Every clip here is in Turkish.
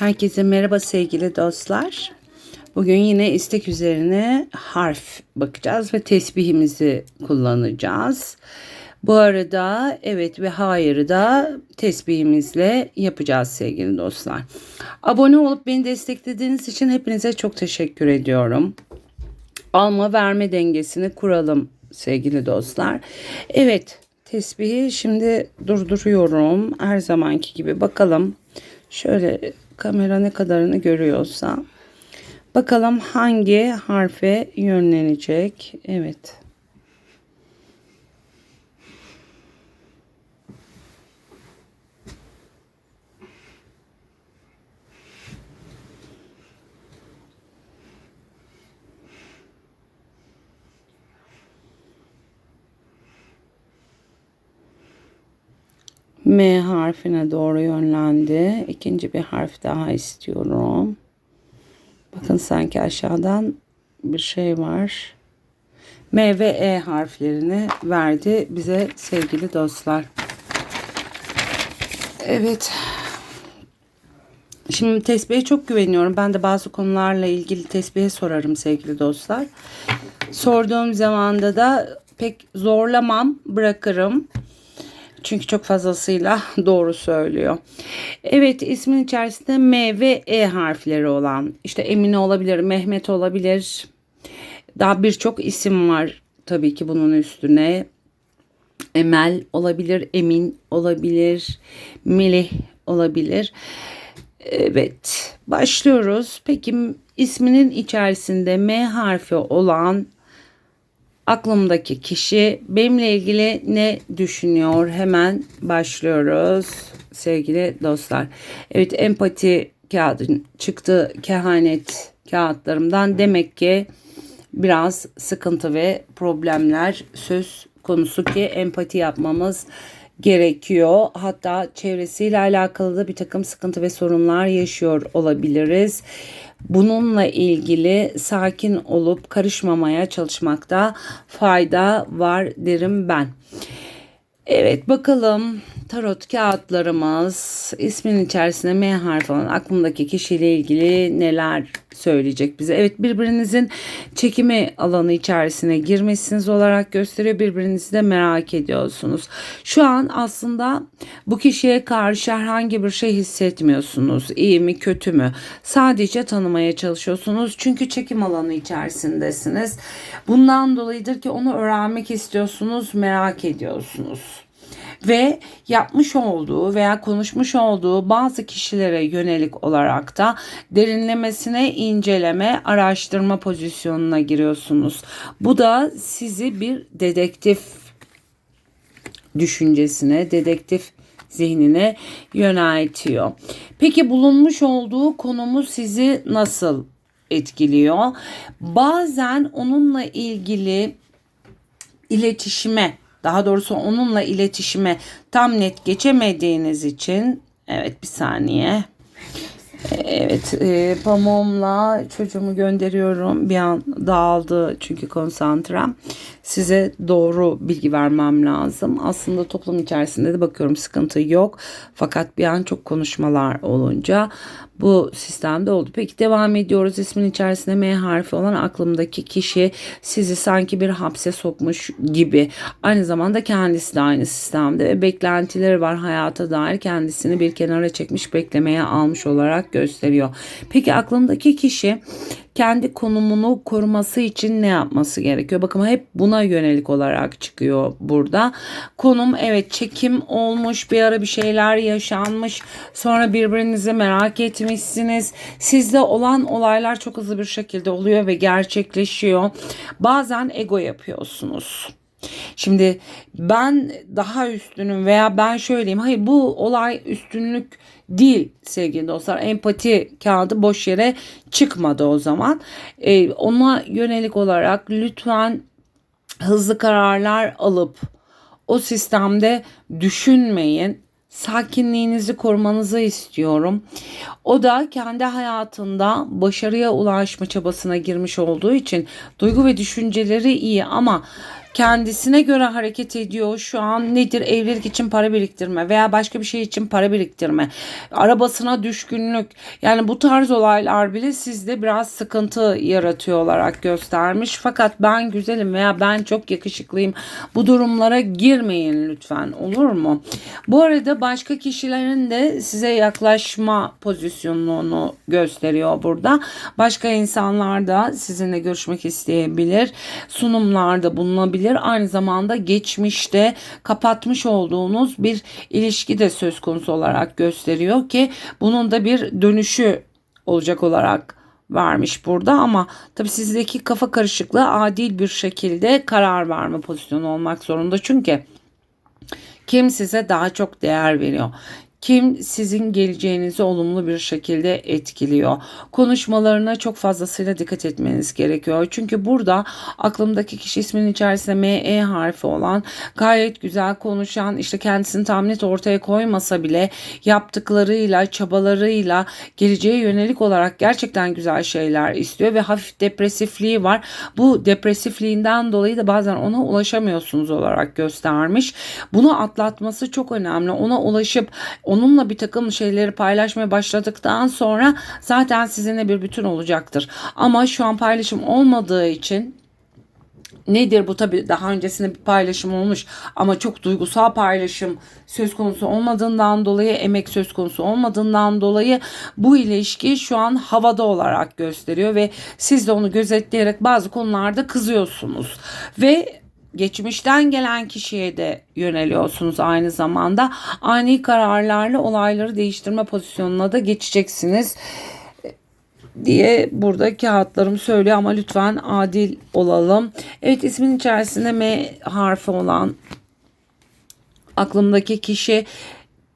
Herkese merhaba sevgili dostlar. Bugün yine istek üzerine harf bakacağız ve tesbihimizi kullanacağız. Bu arada evet ve hayırı da tesbihimizle yapacağız sevgili dostlar. Abone olup beni desteklediğiniz için hepinize çok teşekkür ediyorum. Alma verme dengesini kuralım sevgili dostlar. Evet tesbihi şimdi durduruyorum. Her zamanki gibi bakalım. Şöyle kamera ne kadarını görüyorsa. Bakalım hangi harfe yönlenecek. Evet. M harfine doğru yönlendi. İkinci bir harf daha istiyorum. Bakın sanki aşağıdan bir şey var. M ve E harflerini verdi bize sevgili dostlar. Evet. Şimdi tesbihe çok güveniyorum. Ben de bazı konularla ilgili tesbihe sorarım sevgili dostlar. Sorduğum zamanda da pek zorlamam, bırakırım. Çünkü çok fazlasıyla doğru söylüyor. Evet ismin içerisinde M ve E harfleri olan işte Emine olabilir, Mehmet olabilir. Daha birçok isim var tabii ki bunun üstüne. Emel olabilir, Emin olabilir, Melih olabilir. Evet başlıyoruz. Peki isminin içerisinde M harfi olan aklımdaki kişi benimle ilgili ne düşünüyor? Hemen başlıyoruz sevgili dostlar. Evet empati kağıdı çıktı kehanet kağıtlarımdan demek ki biraz sıkıntı ve problemler söz konusu ki empati yapmamız. Hatta çevresiyle alakalı da bir takım sıkıntı ve sorunlar yaşıyor olabiliriz. Bununla ilgili sakin olup karışmamaya çalışmakta fayda var derim ben. Evet bakalım tarot kağıtlarımız ismin içerisinde M harfi olan aklımdaki kişiyle ilgili neler söyleyecek bize. Evet birbirinizin çekimi alanı içerisine girmesiniz olarak gösteriyor. Birbirinizi de merak ediyorsunuz. Şu an aslında bu kişiye karşı herhangi bir şey hissetmiyorsunuz. İyi mi kötü mü? Sadece tanımaya çalışıyorsunuz. Çünkü çekim alanı içerisindesiniz. Bundan dolayıdır ki onu öğrenmek istiyorsunuz, merak ediyorsunuz ve yapmış olduğu veya konuşmuş olduğu bazı kişilere yönelik olarak da derinlemesine inceleme, araştırma pozisyonuna giriyorsunuz. Bu da sizi bir dedektif düşüncesine, dedektif zihnine yöneltiyor. Peki bulunmuş olduğu konumu sizi nasıl etkiliyor? Bazen onunla ilgili iletişime daha doğrusu onunla iletişime tam net geçemediğiniz için evet bir saniye Evet e, pamuğumla çocuğumu gönderiyorum. Bir an dağıldı çünkü konsantrem. Size doğru bilgi vermem lazım. Aslında toplum içerisinde de bakıyorum sıkıntı yok. Fakat bir an çok konuşmalar olunca bu sistemde oldu. Peki devam ediyoruz. İsmin içerisinde M harfi olan aklımdaki kişi sizi sanki bir hapse sokmuş gibi. Aynı zamanda kendisi de aynı sistemde ve beklentileri var hayata dair kendisini bir kenara çekmiş beklemeye almış olarak gösteriyor. Peki aklımdaki kişi kendi konumunu koruması için ne yapması gerekiyor? Bakın hep buna yönelik olarak çıkıyor burada. Konum evet çekim olmuş bir ara bir şeyler yaşanmış sonra birbirinizi merak etmişsiniz. Sizde olan olaylar çok hızlı bir şekilde oluyor ve gerçekleşiyor. Bazen ego yapıyorsunuz. Şimdi ben daha üstünüm veya ben şöyleyim. Hayır bu olay üstünlük değil sevgili dostlar. Empati kağıdı boş yere çıkmadı o zaman. Ee, ona yönelik olarak lütfen hızlı kararlar alıp o sistemde düşünmeyin sakinliğinizi korumanızı istiyorum. O da kendi hayatında başarıya ulaşma çabasına girmiş olduğu için duygu ve düşünceleri iyi ama kendisine göre hareket ediyor. Şu an nedir? Evlilik için para biriktirme veya başka bir şey için para biriktirme. Arabasına düşkünlük. Yani bu tarz olaylar bile sizde biraz sıkıntı yaratıyor olarak göstermiş. Fakat ben güzelim veya ben çok yakışıklıyım. Bu durumlara girmeyin lütfen olur mu? Bu arada başka kişilerin de size yaklaşma pozisyonunu gösteriyor burada. Başka insanlar da sizinle görüşmek isteyebilir. Sunumlarda bulunabilir. Aynı zamanda geçmişte kapatmış olduğunuz bir ilişki de söz konusu olarak gösteriyor ki bunun da bir dönüşü olacak olarak vermiş burada. Ama tabii sizdeki kafa karışıklığı adil bir şekilde karar verme pozisyonu olmak zorunda. Çünkü kim size daha çok değer veriyor? Kim sizin geleceğinizi olumlu bir şekilde etkiliyor? Konuşmalarına çok fazlasıyla dikkat etmeniz gerekiyor. Çünkü burada aklımdaki kişi isminin içerisinde ME harfi olan gayet güzel konuşan işte kendisini tam net ortaya koymasa bile yaptıklarıyla çabalarıyla geleceğe yönelik olarak gerçekten güzel şeyler istiyor ve hafif depresifliği var. Bu depresifliğinden dolayı da bazen ona ulaşamıyorsunuz olarak göstermiş. Bunu atlatması çok önemli. Ona ulaşıp onunla bir takım şeyleri paylaşmaya başladıktan sonra zaten sizinle bir bütün olacaktır. Ama şu an paylaşım olmadığı için Nedir bu tabi daha öncesinde bir paylaşım olmuş ama çok duygusal paylaşım söz konusu olmadığından dolayı emek söz konusu olmadığından dolayı bu ilişki şu an havada olarak gösteriyor ve siz de onu gözetleyerek bazı konularda kızıyorsunuz ve geçmişten gelen kişiye de yöneliyorsunuz aynı zamanda. Ani kararlarla olayları değiştirme pozisyonuna da geçeceksiniz diye burada kağıtlarım söylüyor ama lütfen adil olalım. Evet ismin içerisinde M harfi olan aklımdaki kişi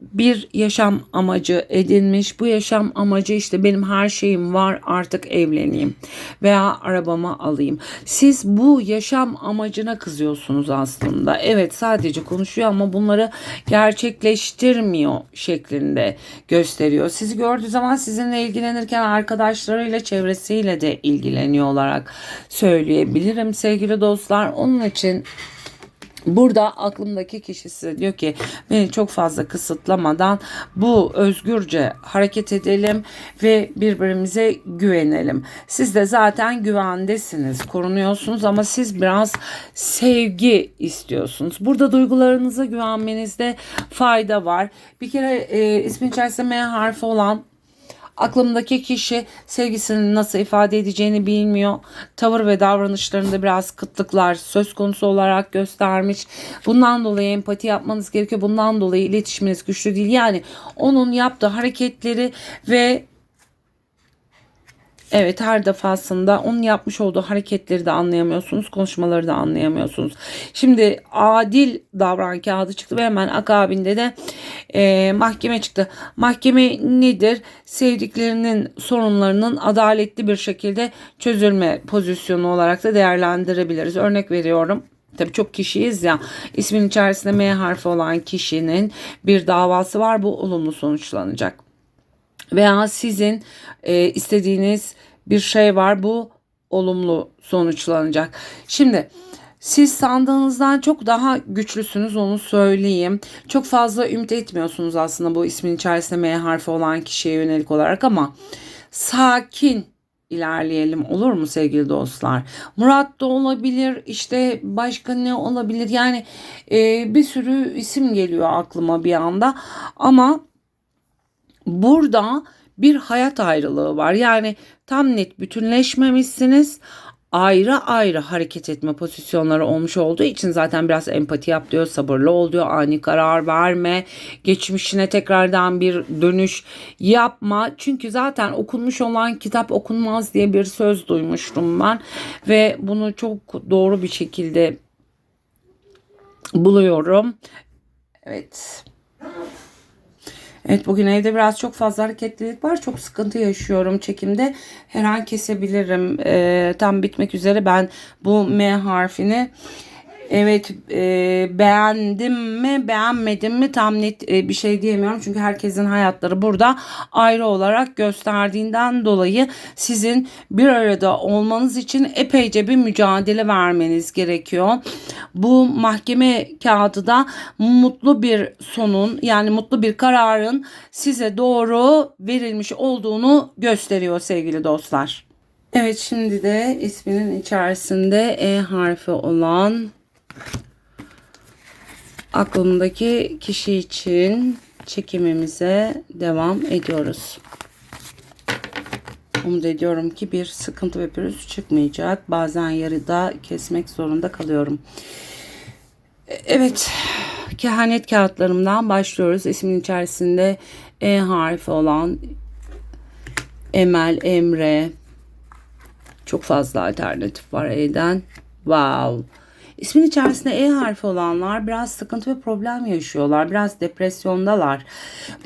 bir yaşam amacı edinmiş. Bu yaşam amacı işte benim her şeyim var artık evleneyim veya arabamı alayım. Siz bu yaşam amacına kızıyorsunuz aslında. Evet sadece konuşuyor ama bunları gerçekleştirmiyor şeklinde gösteriyor. Sizi gördüğü zaman sizinle ilgilenirken arkadaşlarıyla çevresiyle de ilgileniyor olarak söyleyebilirim sevgili dostlar. Onun için Burada aklımdaki kişisi diyor ki beni çok fazla kısıtlamadan bu özgürce hareket edelim ve birbirimize güvenelim. Siz de zaten güvendesiniz, korunuyorsunuz ama siz biraz sevgi istiyorsunuz. Burada duygularınıza güvenmenizde fayda var. Bir kere e, ismin içerisinde M harfi olan Aklımdaki kişi sevgisini nasıl ifade edeceğini bilmiyor. Tavır ve davranışlarında biraz kıtlıklar söz konusu olarak göstermiş. Bundan dolayı empati yapmanız gerekiyor. Bundan dolayı iletişiminiz güçlü değil. Yani onun yaptığı hareketleri ve Evet her defasında onun yapmış olduğu hareketleri de anlayamıyorsunuz. Konuşmaları da anlayamıyorsunuz. Şimdi adil davran kağıdı çıktı ve hemen akabinde de e, mahkeme çıktı. Mahkeme nedir? Sevdiklerinin sorunlarının adaletli bir şekilde çözülme pozisyonu olarak da değerlendirebiliriz. Örnek veriyorum. Tabii çok kişiyiz ya ismin içerisinde M harfi olan kişinin bir davası var bu olumlu sonuçlanacak veya sizin e, istediğiniz bir şey var bu olumlu sonuçlanacak. Şimdi siz sandığınızdan çok daha güçlüsünüz onu söyleyeyim. Çok fazla ümit etmiyorsunuz aslında bu ismin içerisinde M harfi olan kişiye yönelik olarak ama sakin ilerleyelim olur mu sevgili dostlar? Murat da olabilir işte başka ne olabilir yani e, bir sürü isim geliyor aklıma bir anda ama burada bir hayat ayrılığı var. Yani tam net bütünleşmemişsiniz. Ayrı ayrı hareket etme pozisyonları olmuş olduğu için zaten biraz empati yap diyor, sabırlı ol diyor, ani karar verme, geçmişine tekrardan bir dönüş yapma. Çünkü zaten okunmuş olan kitap okunmaz diye bir söz duymuştum ben ve bunu çok doğru bir şekilde buluyorum. Evet. Evet bugün evde biraz çok fazla hareketlilik var. Çok sıkıntı yaşıyorum çekimde. Her an kesebilirim. Ee, tam bitmek üzere ben bu M harfini Evet e, beğendim mi beğenmedim mi tam net e, bir şey diyemiyorum. Çünkü herkesin hayatları burada ayrı olarak gösterdiğinden dolayı sizin bir arada olmanız için epeyce bir mücadele vermeniz gerekiyor. Bu mahkeme kağıdı da mutlu bir sonun yani mutlu bir kararın size doğru verilmiş olduğunu gösteriyor sevgili dostlar. Evet şimdi de isminin içerisinde E harfi olan aklımdaki kişi için çekimimize devam ediyoruz. Umut ediyorum ki bir sıkıntı ve pürüz çıkmayacak. Bazen yarıda kesmek zorunda kalıyorum. Evet, kehanet kağıtlarımdan başlıyoruz. İsmin içerisinde E harfi olan Emel, Emre, çok fazla alternatif var E'den. Wow. İsmin içerisinde E harfi olanlar biraz sıkıntı ve problem yaşıyorlar. Biraz depresyondalar.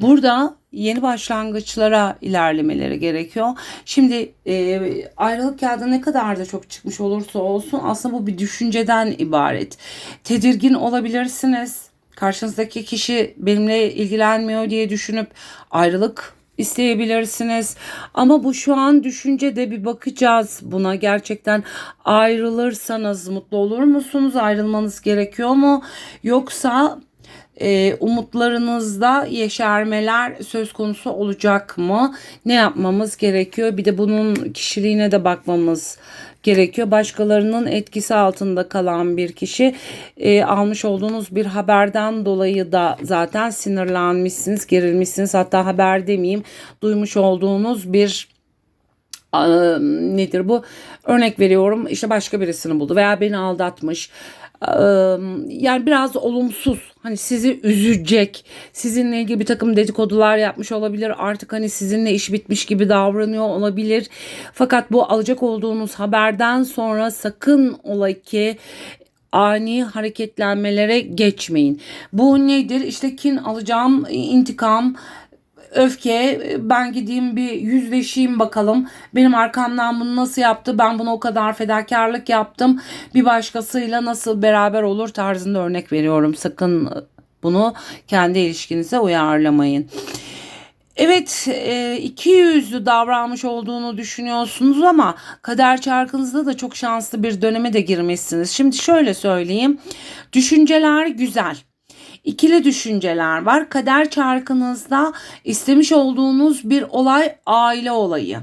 Burada yeni başlangıçlara ilerlemeleri gerekiyor. Şimdi e, ayrılık kağıdı ne kadar da çok çıkmış olursa olsun aslında bu bir düşünceden ibaret. Tedirgin olabilirsiniz. Karşınızdaki kişi benimle ilgilenmiyor diye düşünüp ayrılık isteyebilirsiniz. Ama bu şu an düşüncede bir bakacağız buna. Gerçekten ayrılırsanız mutlu olur musunuz? Ayrılmanız gerekiyor mu? Yoksa e, umutlarınızda yeşermeler söz konusu olacak mı? Ne yapmamız gerekiyor? Bir de bunun kişiliğine de bakmamız gerekiyor. Başkalarının etkisi altında kalan bir kişi e, almış olduğunuz bir haberden dolayı da zaten sinirlenmişsiniz, gerilmişsiniz. Hatta haber demeyeyim, duymuş olduğunuz bir nedir bu? Örnek veriyorum işte başka birisini buldu veya beni aldatmış yani biraz olumsuz hani sizi üzecek sizinle ilgili bir takım dedikodular yapmış olabilir artık hani sizinle iş bitmiş gibi davranıyor olabilir fakat bu alacak olduğunuz haberden sonra sakın ola ki ani hareketlenmelere geçmeyin. Bu nedir? İşte kin alacağım, intikam, öfke ben gideyim bir yüzleşeyim bakalım. Benim arkamdan bunu nasıl yaptı? Ben bunu o kadar fedakarlık yaptım. Bir başkasıyla nasıl beraber olur tarzında örnek veriyorum. Sakın bunu kendi ilişkinize uyarlamayın. Evet e, iki yüzlü davranmış olduğunu düşünüyorsunuz ama kader çarkınızda da çok şanslı bir döneme de girmişsiniz. Şimdi şöyle söyleyeyim. Düşünceler güzel ikili düşünceler var. Kader çarkınızda istemiş olduğunuz bir olay aile olayı.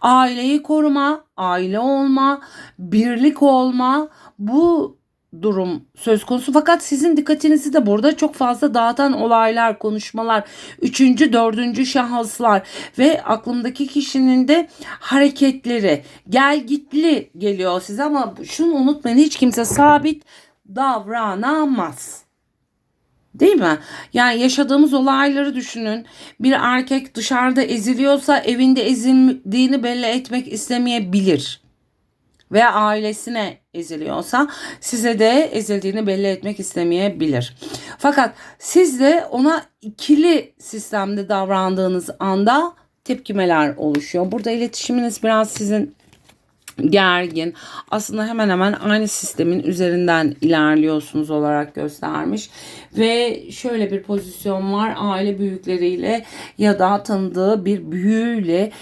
Aileyi koruma, aile olma, birlik olma bu durum söz konusu. Fakat sizin dikkatinizi de burada çok fazla dağıtan olaylar, konuşmalar, üçüncü, dördüncü şahıslar ve aklımdaki kişinin de hareketleri gel gitli geliyor size ama şunu unutmayın hiç kimse sabit davranamaz. Değil mi? Yani yaşadığımız olayları düşünün. Bir erkek dışarıda eziliyorsa evinde ezildiğini belli etmek istemeyebilir. Veya ailesine eziliyorsa size de ezildiğini belli etmek istemeyebilir. Fakat siz de ona ikili sistemde davrandığınız anda tepkimeler oluşuyor. Burada iletişiminiz biraz sizin gergin. Aslında hemen hemen aynı sistemin üzerinden ilerliyorsunuz olarak göstermiş. Ve şöyle bir pozisyon var. Aile büyükleriyle ya da tanıdığı bir büyüğüyle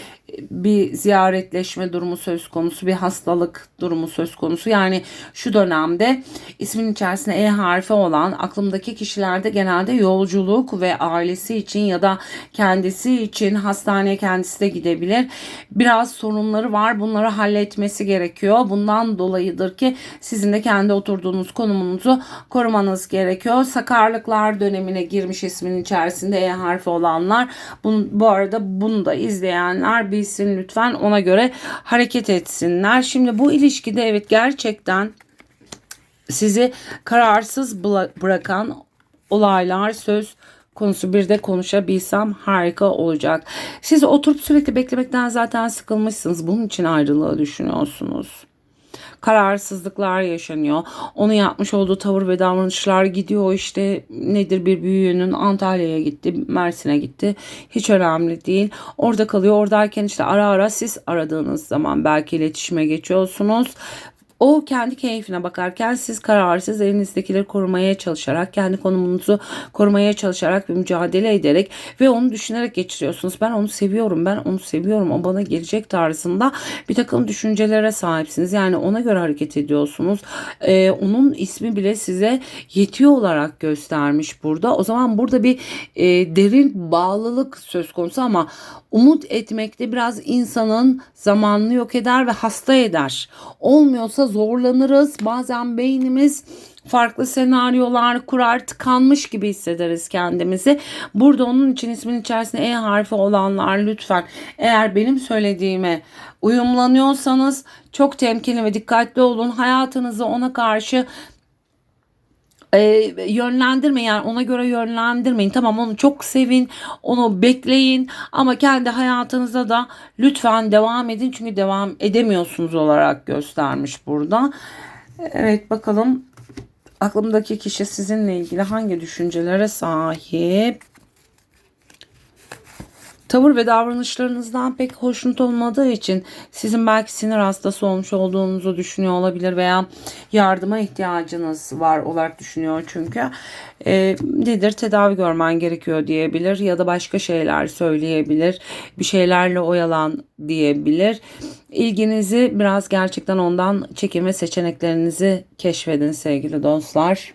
bir ziyaretleşme durumu söz konusu, bir hastalık durumu söz konusu. Yani şu dönemde ismin içerisinde E harfi olan aklımdaki kişilerde genelde yolculuk ve ailesi için ya da kendisi için hastaneye kendisi de gidebilir. Biraz sorunları var. Bunları halletmesi gerekiyor. Bundan dolayıdır ki sizin de kendi oturduğunuz konumunuzu korumanız gerekiyor. Sakarlıklar dönemine girmiş ismin içerisinde E harfi olanlar. Bunu, bu arada bunu da izleyenler bilsin lütfen ona göre hareket etsinler. Şimdi bu ilişkide evet gerçekten sizi kararsız bırakan olaylar söz konusu bir de konuşabilsem harika olacak. Siz oturup sürekli beklemekten zaten sıkılmışsınız. Bunun için ayrılığı düşünüyorsunuz kararsızlıklar yaşanıyor. Onu yapmış olduğu tavır ve davranışlar gidiyor işte nedir bir büyüğünün Antalya'ya gitti, Mersin'e gitti. Hiç önemli değil. Orada kalıyor. Oradayken işte ara ara siz aradığınız zaman belki iletişime geçiyorsunuz O kendi keyfine bakarken siz kararsız elinizdekileri korumaya çalışarak, kendi konumunuzu korumaya çalışarak bir mücadele ederek ve onu düşünerek geçiriyorsunuz. Ben onu seviyorum, ben onu seviyorum, o bana gelecek tarzında bir takım düşüncelere sahipsiniz. Yani ona göre hareket ediyorsunuz. Ee, onun ismi bile size yetiyor olarak göstermiş burada. O zaman burada bir e, derin bağlılık söz konusu ama umut etmekte biraz insanın zamanını yok eder ve hasta eder. Olmuyorsa zorlanırız. Bazen beynimiz farklı senaryolar kurar, tıkanmış gibi hissederiz kendimizi. Burada onun için ismin içerisinde E harfi olanlar lütfen eğer benim söylediğime uyumlanıyorsanız çok temkinli ve dikkatli olun. Hayatınızı ona karşı e, yönlendirmeyin. Yani ona göre yönlendirmeyin. Tamam onu çok sevin onu bekleyin. Ama kendi hayatınıza da lütfen devam edin. Çünkü devam edemiyorsunuz olarak göstermiş burada. Evet bakalım. Aklımdaki kişi sizinle ilgili hangi düşüncelere sahip tavır ve davranışlarınızdan pek hoşnut olmadığı için sizin belki sinir hastası olmuş olduğunuzu düşünüyor olabilir veya yardıma ihtiyacınız var olarak düşünüyor çünkü. E, nedir? Tedavi görmen gerekiyor diyebilir ya da başka şeyler söyleyebilir bir şeylerle oyalan diyebilir. İlginizi biraz gerçekten ondan çekin ve seçeneklerinizi keşfedin sevgili dostlar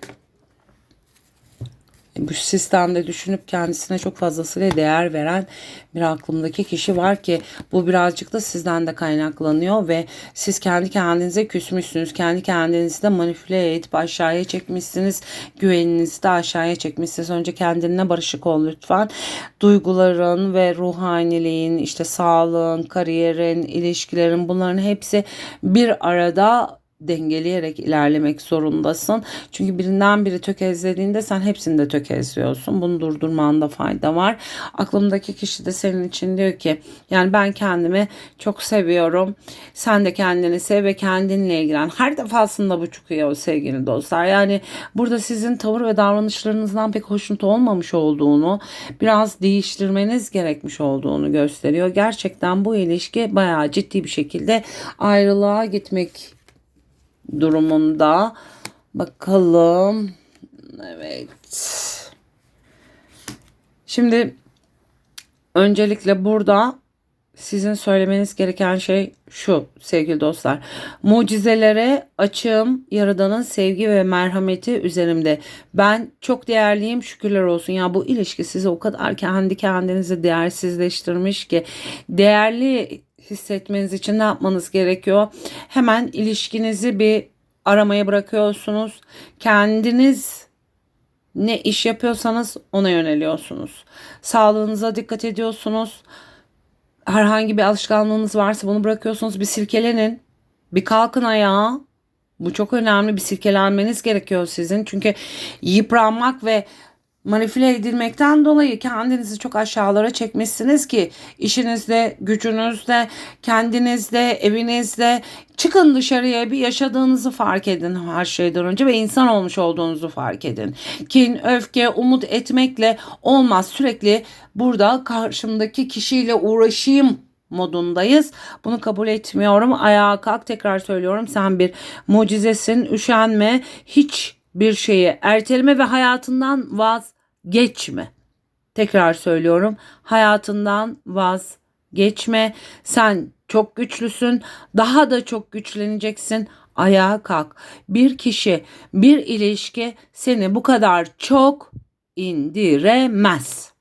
bu sistemde düşünüp kendisine çok fazlasıyla değer veren bir aklımdaki kişi var ki bu birazcık da sizden de kaynaklanıyor ve siz kendi kendinize küsmüşsünüz. Kendi kendinizi de manipüle edip aşağıya çekmişsiniz. Güveninizi de aşağıya çekmişsiniz. Önce kendine barışık ol lütfen. Duyguların ve ruhaniliğin, işte sağlığın, kariyerin, ilişkilerin bunların hepsi bir arada dengeleyerek ilerlemek zorundasın. Çünkü birinden biri tökezlediğinde sen hepsini de tökezliyorsun. Bunu durdurmanda fayda var. Aklımdaki kişi de senin için diyor ki yani ben kendimi çok seviyorum. Sen de kendini sev ve kendinle ilgilen. Her defasında bu çıkıyor sevgili dostlar. Yani burada sizin tavır ve davranışlarınızdan pek hoşnut olmamış olduğunu, biraz değiştirmeniz gerekmiş olduğunu gösteriyor. Gerçekten bu ilişki bayağı ciddi bir şekilde ayrılığa gitmek durumunda. Bakalım. Evet. Şimdi öncelikle burada sizin söylemeniz gereken şey şu sevgili dostlar. Mucizelere açığım, Yaradan'ın sevgi ve merhameti üzerimde. Ben çok değerliyim şükürler olsun. Ya bu ilişki sizi o kadar kendi kendinizi değersizleştirmiş ki değerli hissetmeniz için ne yapmanız gerekiyor? Hemen ilişkinizi bir aramaya bırakıyorsunuz. Kendiniz ne iş yapıyorsanız ona yöneliyorsunuz. Sağlığınıza dikkat ediyorsunuz. Herhangi bir alışkanlığınız varsa bunu bırakıyorsunuz. Bir silkelenin. Bir kalkın ayağa. Bu çok önemli. Bir silkelenmeniz gerekiyor sizin. Çünkü yıpranmak ve manipüle edilmekten dolayı kendinizi çok aşağılara çekmişsiniz ki işinizde, gücünüzde, kendinizde, evinizde çıkın dışarıya bir yaşadığınızı fark edin her şeyden önce ve insan olmuş olduğunuzu fark edin. Kin, öfke, umut etmekle olmaz. Sürekli burada karşımdaki kişiyle uğraşayım modundayız. Bunu kabul etmiyorum. Ayağa kalk tekrar söylüyorum. Sen bir mucizesin. Üşenme. Hiç bir şeyi erteleme ve hayatından vaz geçme. Tekrar söylüyorum. Hayatından vazgeçme. Sen çok güçlüsün. Daha da çok güçleneceksin. Ayağa kalk. Bir kişi, bir ilişki seni bu kadar çok indiremez.